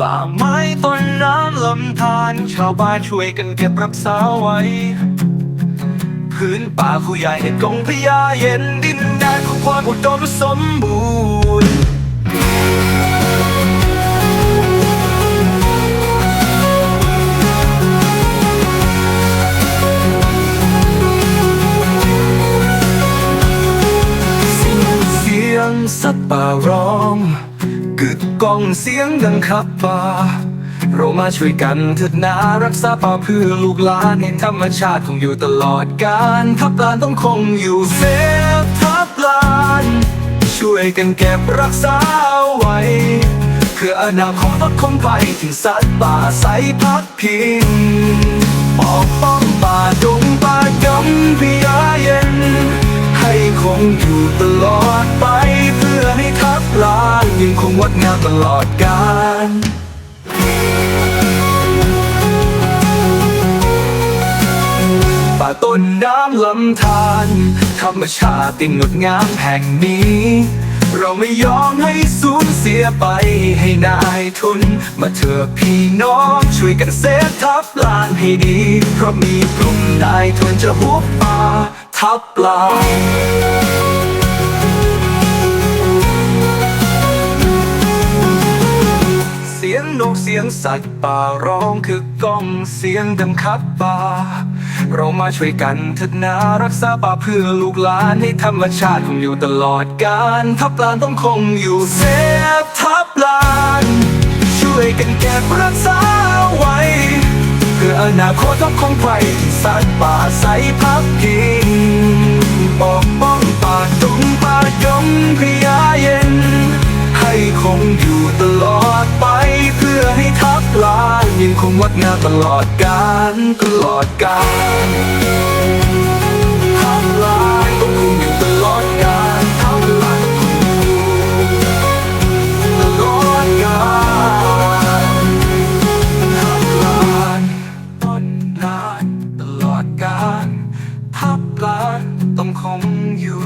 ป่าไม้ต้นน้ำลำธารชาวบ้านช่วยกันเก็บรักษาไว้ พื้นป่าคู่ใหญ่ในกงพญาเย็นดินแดนของความอุดมสมบูรณ์เสียงสัตว์ป่าร้อง กึกก้องเสียงดังขับป่าเรามาช่วยกันเถิดนารักษาป่าเพื่อลูกหลานให้ธรรมชาติคงอยู่ตลอดกาลทับลานต้องคงอยู่เซฟทับลาน ช่วยกันเก็บรักษาไว้ เพื่ออนาคตของไปถึงสัตว์ป่าใสพักพิงปอกป้องป่าดงป่ากำพิยาเย็น ให้คงอยู่ตลอด ยังคงงดงามตลอดกาลป่าต้นน้ำลำธารธรรมชาติงดงามแห่งนี้ เราไม่ยอมให้สูญเสียไปให้นายทุน มาเถอะพี่น้องช่วยกันเซฟทับลานให้ดี เพราะมีกลุ่มนายทุนจะหุบป่าทับลาน งนกเสียงสัตว์ป่าร้องคือก้องเสียงดังคับป่า เรามาช่วยกันเถิดนารักษาป่าเพื่อลูกหลานให้ธรรมชาติคงอยู่ตลอดกาลทับลานต้องคงอยู่เซฟทับลานช่วยกันเก็บรักษาไว้ เพื่ออนาคตของคนไทยสัตว์ป่าใสพักพิง คงอยู่ตลอดไป เพื่อให้ทับลานยังคงงดงามตลอดกาลตลอดกาลทับลานต้องคงอยู่ตลอดกาลทับลานต้องคงอยู่ตลอดกาลทับลานต้นนานตลอดกาลทับลานต้องคงอยู่